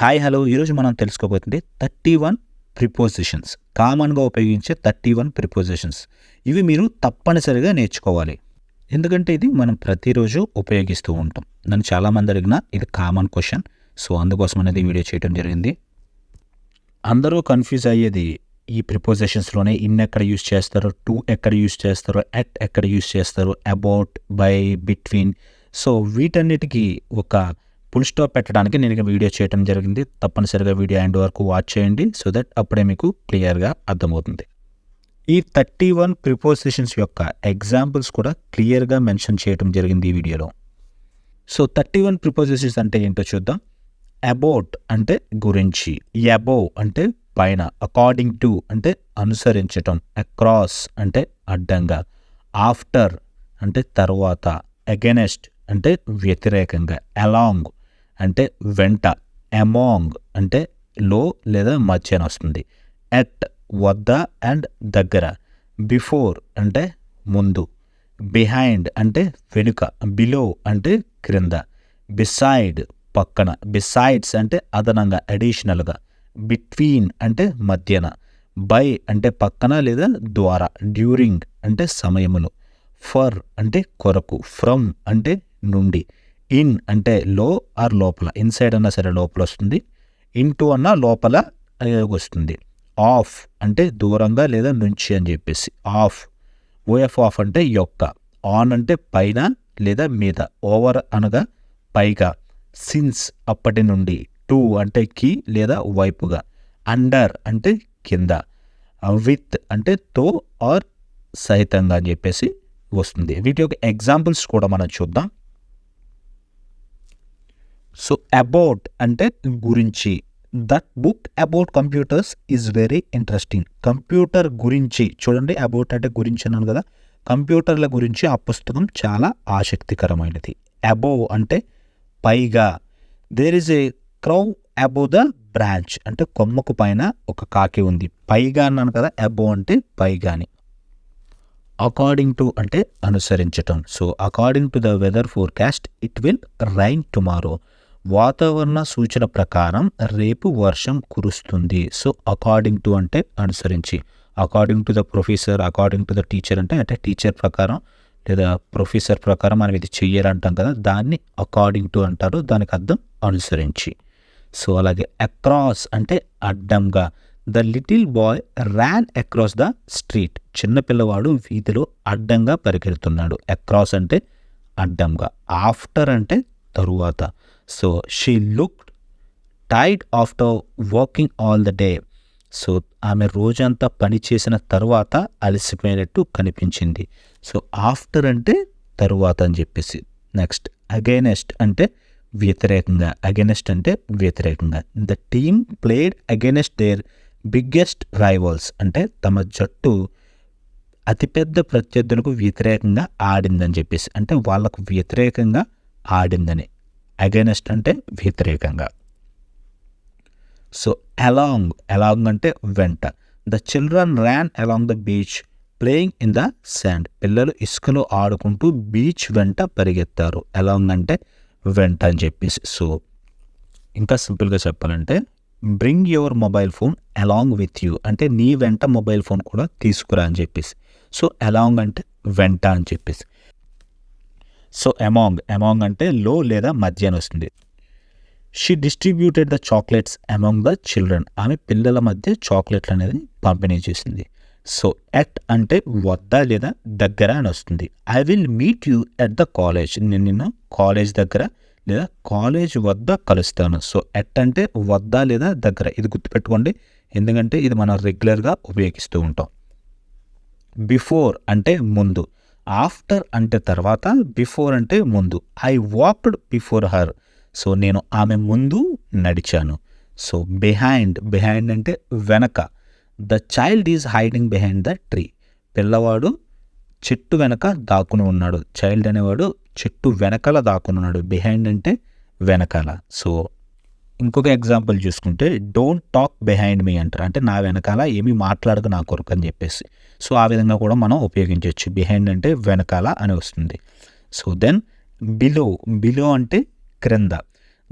Hi hello ఈరోజు మనం తెలుసుకోబోతుంది thirty one prepositions కామన్గా ఉపయోగించే థర్టీ వన్ ప్రిపోజిషన్స్ ఇవి మీరు తప్పనిసరిగా నేర్చుకోవాలి. ఎందుకంటే ఇది మనం ప్రతిరోజు ఉపయోగిస్తూ ఉంటాం. నన్ను చాలామంది అడిగిన ఇది కామన్ క్వశ్చన్ సో అందుకోసం అనేది వీడియో చేయడం జరిగింది. అందరూ కన్ఫ్యూజ్ అయ్యేది ఈ ప్రిపోజిషన్స్లోనే ఇన్ ఎక్కడ యూస్ చేస్తారో టు ఎక్కడ యూస్ చేస్తారో ఎట్ ఎక్కడ యూస్ చేస్తారో అబౌట్ బై బిట్వీన్ సో వీటన్నిటికీ ఒక ఫుల్ స్టాప్ పెట్టడానికి నేను ఇక వీడియో చేయడం జరిగింది. తప్పనిసరిగా వీడియో ఎండ్ వరకు వాచ్ చేయండి సో దట్ అప్పుడే మీకు క్లియర్గా అర్థమవుతుంది. ఈ థర్టీ వన్ ప్రిపోజిషన్స్ యొక్క ఎగ్జాంపుల్స్ కూడా క్లియర్గా మెన్షన్ చేయడం జరిగింది ఈ వీడియోలో. సో థర్టీ వన్ ప్రిపోజిషన్స్ అంటే ఏంటో చూద్దాం. అబౌట్ అంటే గురించి అబోవ్ అంటే పైన అకార్డింగ్ టు అంటే అనుసరించటం అక్రాస్ అంటే అడ్డంగా ఆఫ్టర్ అంటే తర్వాత అగెనెస్ట్ అంటే వ్యతిరేకంగా అలాంగ్ అంటే వెంట అమాంగ్ అంటే లో లేదా మధ్యన వస్తుంది. ఎట్ వద్ద అండ్ దగ్గర. బిఫోర్ అంటే ముందు. బిహైండ్ అంటే వెనుక. బిలో అంటే క్రింద. బిసైడ్ పక్కన. బిసైడ్స్ అంటే అదనంగా అడిషనల్గా బిట్వీన్ అంటే మధ్యన. బై అంటే పక్కన లేదా ద్వారా. డ్యూరింగ్ అంటే సమయములు. ఫర్ అంటే కొరకు. ఫ్రమ్ అంటే నుండి. ఇన్ అంటే లో ఆర్ లోపల? ఇన్సైడ్ అన్నా సరే లోపల వస్తుంది. ఇన్ టు అన్న లోపల వస్తుంది. ఆఫ్ అంటే దూరంగా లేదా నుంచి అని చెప్పేసి. ఆఫ్ ఓఎఫ్ ఆఫ్ అంటే యొక్క. ఆన్ అంటే పైన లేదా మీద. ఓవర్ అనగా పైగా. సిన్స్ అప్పటి నుండి. టు అంటే కీ లేదా వైపుగా. అండర్ అంటే కింద. Uh, విత్ అంటే తో ఆర్ సహితంగా అని చెప్పేసి వస్తుంది. వీటి యొక్క ఎగ్జాంపుల్స్ కూడా మనం చూద్దాం. సో అబౌట్ అంటే గురించి. That book about computers is very interesting computer గురించి చూడండి అబౌట్ అంటే గురించి అన్నాను కదా. కంప్యూటర్ల గురించి ఆ పుస్తకం చాలా ఆసక్తికరమైనది. అబోవ్ అంటే పైగా. There is a crow above the branch అంటే కొమ్మకు పైన ఒక కాకి ఉంది. పైగా అన్నాను కదా అబో అంటే పైగాని. అకార్డింగ్ టు అంటే అనుసరించటం. So according to the weather forecast it will rain tomorrow వాతావరణ సూచన ప్రకారం రేపు వర్షం కురుస్తుంది. సో అకార్డింగ్ టు అంటే అనుసరించి. According to the professor according to the teacher అంటే అంటే టీచర్ ప్రకారం లేదా ప్రొఫెసర్ ప్రకారం మనం ఇది చెయ్యాలంటాం కదా దాన్ని అకార్డింగ్ టు అంటారు దానికి అర్థం అనుసరించి. సో అలాగే అక్రాస్ అంటే అడ్డంగా. The little boy ran across the street చిన్నపిల్లవాడు వీధిలో అడ్డంగా పరిగెడుతున్నాడు. అక్రాస్ అంటే అడ్డంగా. ఆఫ్టర్ అంటే తరువాత. So she look Tide after working all the day so ఆమె రోజంతా పని చేసిన తర్వాత అలసిపోయినట్టు కనిపించింది. సో ఆఫ్టర్ అంటే తరువాత అని చెప్పేసి. నెక్స్ట్ అగైనెస్ట్ అంటే వ్యతిరేకంగా. అగైనెస్ట్ అంటే వ్యతిరేకంగా. The team played against their biggest rivals అంటే తమ జట్టు అతిపెద్ద ప్రత్యర్థులకు వ్యతిరేకంగా ఆడిందని చెప్పేసి. అంటే వాళ్ళకు వ్యతిరేకంగా ఆడిందని. అగైనెస్ట్ అంటే వ్యతిరేకంగా. సో అలాంగ్ అలాంగ్ అంటే వెంట. The children ran along the beach playing in the sand పిల్లలు ఇసుకలో ఆడుకుంటూ బీచ్ వెంట పరిగెత్తారు. అలాంగ్ అంటే వెంట అని చెప్పేసి. సో ఇంకా సింపుల్గా చెప్పాలంటే bring your mobile phone along with you అంటే నీ వెంట మొబైల్ ఫోన్ కూడా తీసుకురా అని చెప్పేసి. సో అలాంగ్ అంటే వెంట అని చెప్పేసి. సో అమాంగ్ అమాంగ్ అంటే లో లేదా మధ్య అని వస్తుంది. She distributed the chocolates among the children ఆమె పిల్లల మధ్య చాక్లెట్లు అనేది పంపిణీ చేసింది. సో ఎట్ అంటే వద్ద లేదా దగ్గర అని వస్తుంది. I will meet you at the college నేను నిన్న కాలేజ్ దగ్గర లేదా కాలేజ్ వద్ద కలుస్తాను. సో ఎట్ అంటే వద్ద లేదా దగ్గర. ఇది గుర్తుపెట్టుకోండి. ఎందుకంటే ఇది మనం రెగ్యులర్గా ఉపయోగిస్తూ ఉంటాం. బిఫోర్ అంటే ముందు. ఆఫ్టర్ అంటే తర్వాత బిఫోర్ అంటే ముందు. I walked before her. So నేను ఆమె ముందు నడిచాను. So behind. బిహైండ్ అంటే వెనక. The child is hiding behind the tree. పిల్లవాడు చెట్టు వెనక దాక్కుని ఉన్నాడు. చైల్డ్ అనేవాడు చెట్టు వెనకాల దాక్కుని ఉన్నాడు. బిహైండ్ అంటే వెనకాల. సో ఇంకొక ఎగ్జాంపుల్ చూసుకుంటే డోంట్ టాక్ బిహైండ్ మీ అంటారు. అంటే నా వెనకాల ఏమీ మాట్లాడక నా కొరకు అని చెప్పేసి. సో ఆ విధంగా కూడా మనం ఉపయోగించవచ్చు. బిహైండ్ అంటే వెనకాల అని వస్తుంది. సో దెన్ బిలో బిలో అంటే క్రింద.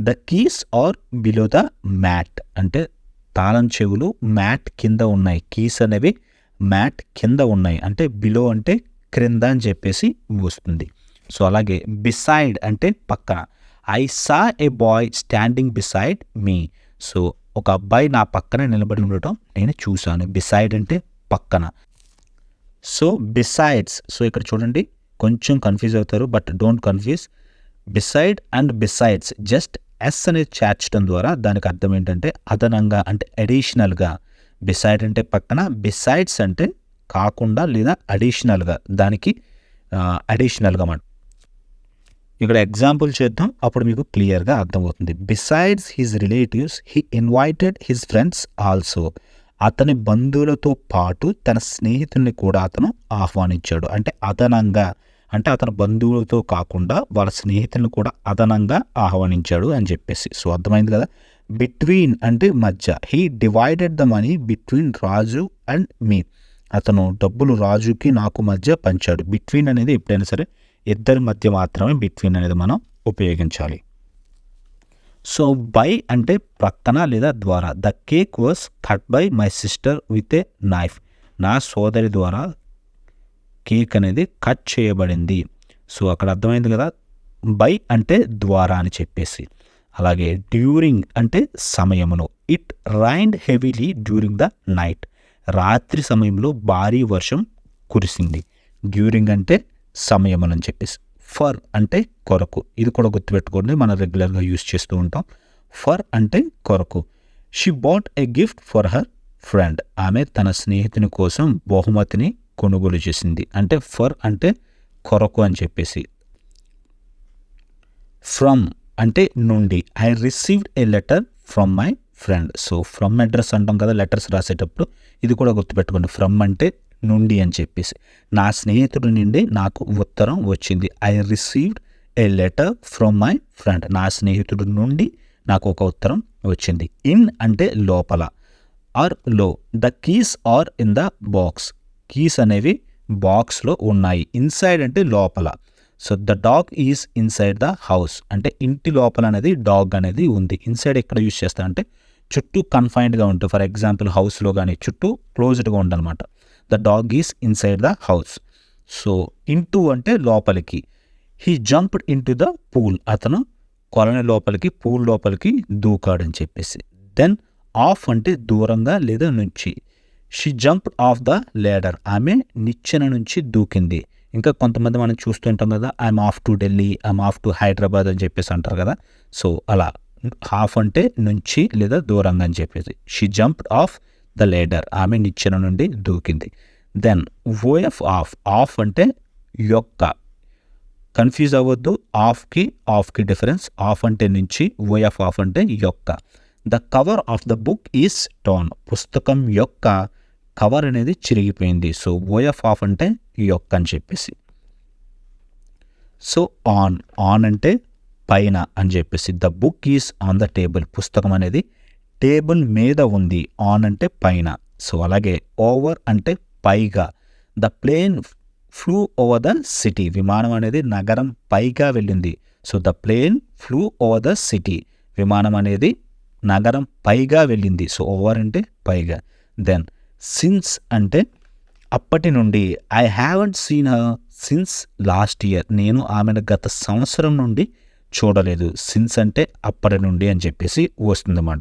The keys are below the mat అంటే తాళం చెవులు మ్యాట్ కింద ఉన్నాయి. కీస్ అనేవి మ్యాట్ కింద ఉన్నాయి. అంటే బిలో అంటే క్రింద అని చెప్పేసి వస్తుంది. సో అలాగే బిసైడ్ అంటే పక్కన. I saw a boy standing beside me so ఒక అబ్బాయి నా పక్కన నిలబడి ఉండటం నేను చూశాను. బిసైడ్ అంటే పక్కన. సో బిసైడ్స్ సో ఇక్కడ చూడండి కొంచెం కన్ఫ్యూజ్ అవుతారు but don't confuse beside and besides just S అనేది చేర్చడం ద్వారా దానికి అర్థం ఏంటంటే అదనంగా అంటే అడిషనల్గా బిసైడ్ అంటే పక్కన బిసైడ్స్ అంటే కాకుండా లేదా అడిషనల్గా దానికి అడిషనల్గా మాట ఇక్కడ ఎగ్జాంపుల్ చేద్దాం. అప్పుడు మీకు క్లియర్గా అర్థమవుతుంది. Besides his relatives he invited his friends also అతని బంధువులతో పాటు తన స్నేహితుల్ని కూడా అతను ఆహ్వానించాడు. అంటే అదనంగా అంటే అతని బంధువులతో కాకుండా వాళ్ళ స్నేహితులను కూడా అదనంగా ఆహ్వానించాడు అని చెప్పేసి. సో అర్థమైంది కదా? బిట్వీన్ అంటే మధ్య. He divided the money between Raju and me అతను డబ్బులు రాజుకి నాకు మధ్య పంచాడు. బిట్వీన్ అనేది ఎప్పుడైనా సరే ఇద్దరి మధ్య మాత్రమే బిట్వీన్ అనేది మనం ఉపయోగించాలి. సో బై అంటే ప్రక్కన లేదా ద్వారా. The cake was cut by my sister with a knife నా సోదరి ద్వారా కేక్ అనేది కట్ చేయబడింది. సో అక్కడ అర్థమైంది కదా? బై అంటే ద్వారా అని చెప్పేసి. అలాగే డ్యూరింగ్ అంటే సమయంలో it rained heavily during the night రాత్రి సమయంలో భారీ వర్షం కురిసింది. డ్యూరింగ్ అంటే సమయం అని చెప్పేసి. ఫర్ అంటే కొరకు. ఇది కూడా గుర్తుపెట్టుకోండి మనం రెగ్యులర్గా యూస్ చేస్తూ ఉంటాం. ఫర్ అంటే కొరకు. She bought a gift for her friend. ఆమె తన స్నేహితుని కోసం బహుమతిని కొనుగోలు చేసింది. అంటే ఫర్ అంటే కొరకు అని చెప్పేసి. ఫ్రమ్ అంటే నుండి. I received a letter from my friend. So from address అంటాం కదా లెటర్స్ రాసేటప్పుడు. ఇది కూడా గుర్తుపెట్టుకోండి. ఫ్రమ్ అంటే నుండి అని చెప్పేసి. నా స్నేహితుడి నుండి నాకు ఉత్తరం వచ్చింది. I received a letter from my friend నా స్నేహితుడి నుండి నాకు ఒక ఉత్తరం వచ్చింది. ఇన్ అంటే లోపల. ఆర్లో. The keys are in the box keys అనేవి బాక్స్లో ఉన్నాయి. ఇన్సైడ్ అంటే లోపల. So the dog is inside the house అంటే ఇంటి లోపల అనేది డాగ్ అనేది ఉంది. ఇన్సైడ్ ఎక్కడ యూజ్ చేస్తారంటే చుట్టూ కన్ఫైన్డ్గా ఉంటుంది. ఫర్ ఎగ్జాంపుల్ హౌస్లో కానీ చుట్టూ క్లోజ్డ్గా ఉండనమాట. The dog is inside the house so into అంటే లోపలికి. He jumped into the pool అతను కొలని లోపలికి పూల్ లోపలికి దూకాడని చెప్పేసి. దెన్ ఆఫ్ అంటే దూరంగా లేదా నుంచి. She jump off the ladder ఆమె నిచ్చెన నుంచి దూకింది. ఇంకా కొంతమంది మనం చూస్తుంటాం కదా I'm off to Delhi I'm off to Hyderabad అని చెప్పేసి అంటారు కదా. సో అలా హాఫ్ అంటే నుంచి లేదా దూరంగా అని చెప్పేసి. She jump off the ladder ఆమె నిచ్చెన నుండి దూకింది. Then O F off off అంటే యొక్క. కన్ఫ్యూజ్ అవ్వద్దు ఆఫ్కి ఆఫ్కి డిఫరెన్స్. ఆఫ్ అంటే నుంచి ఓఎఫ్ ఆఫ్ అంటే యొక్క. The cover of the book is torn. పుస్తకం యొక్క కవర్ అనేది చిరిగిపోయింది. సో ఓఎఫ్ ఆఫ్ అంటే యొక్క అని చెప్పేసి. So on. ఆన్ అంటే పైన అని చెప్పేసి. The book is on the table. పుస్తకం అనేది టేబుల్ మీద ఉంది ఆన్ అంటే పైన. సో అలాగే ఓవర్ అంటే పైగా. The plane flew over the city విమానం అనేది నగరం పైగా వెళ్ళింది. So the plane flew over the city విమానం అనేది నగరం పైగా వెళ్ళింది. సో ఓవర్ అంటే పైగా. దెన్ సిన్స్ అంటే అప్పటి నుండి I haven't seen her since last year నేను ఆమెను గత సంవత్సరం నుండి చూడలేదు. సిన్స్ అంటే అప్పటి నుండి అని చెప్పేసి వస్తుందన్నమాట.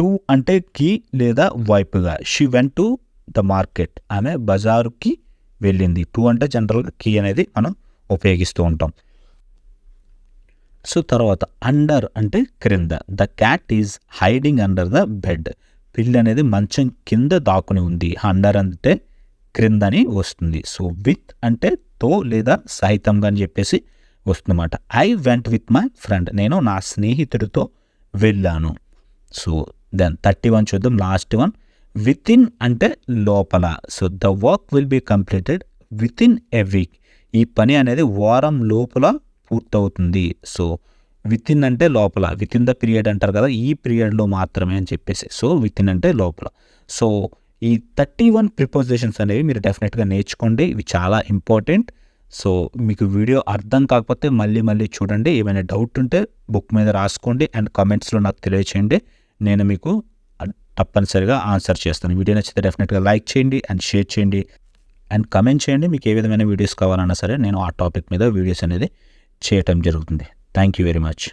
టు అంటే కీ లేదా వైపుగా. She went to the market. ఆమె బజారుకి వెళ్ళింది. టు అంటే జనరల్గా కీ అనేది మనం ఉపయోగిస్తూ ఉంటాం. సో తర్వాత అండర్ అంటే క్రింద. The cat is hiding under the bed. పిల్లి అనేది మంచం కింద దాక్కుని ఉంది. అండర్ అంటే క్రిందని వస్తుంది. సో విత్ అంటే తో లేదా సహితంగా అని చెప్పేసి వస్తుందన్నమాట. I went with my friend. నేను నా స్నేహితుడితో వెళ్ళాను. సో దెన్ థర్టీ వన్ చూద్దాం లాస్ట్ వన్ విత్ ఇన్ అంటే లోపల. So the work will be completed within a week ఈ పని అనేది వారం లోపల పూర్తవుతుంది. సో విత్ ఇన్ అంటే లోపల. విత్ ఇన్ ద పీరియడ్ అంటారు కదా ఈ పీరియడ్లో మాత్రమే అని చెప్పేసి. సో విత్ ఇన్ అంటే లోపల. సో ఈ థర్టీ వన్ ప్రిపోజిషన్స్ అనేవి మీరు డెఫినెట్గా నేర్చుకోండి. ఇవి చాలా ఇంపార్టెంట్ సో మీకు వీడియో అర్థం కాకపోతే మళ్ళీ మళ్ళీ చూడండి. ఏమైనా డౌట్ ఉంటే బుక్ మీద రాసుకోండి. అండ్ కమెంట్స్లో నాకు తెలియచేయండి. నేను మీకు తప్పనిసరిగా ఆన్సర్ చేస్తాను. వీడియో నచ్చితే డెఫినెట్గా లైక్ చేయండి అండ్ షేర్ చేయండి అండ్ కమెంట్ చేయండి. మీకు ఏ విధమైన వీడియోస్ కావాలన్నా సరే నేను ఆ టాపిక్ మీద వీడియోస్ అనేది చేయటం జరుగుతుంది. Thank you very much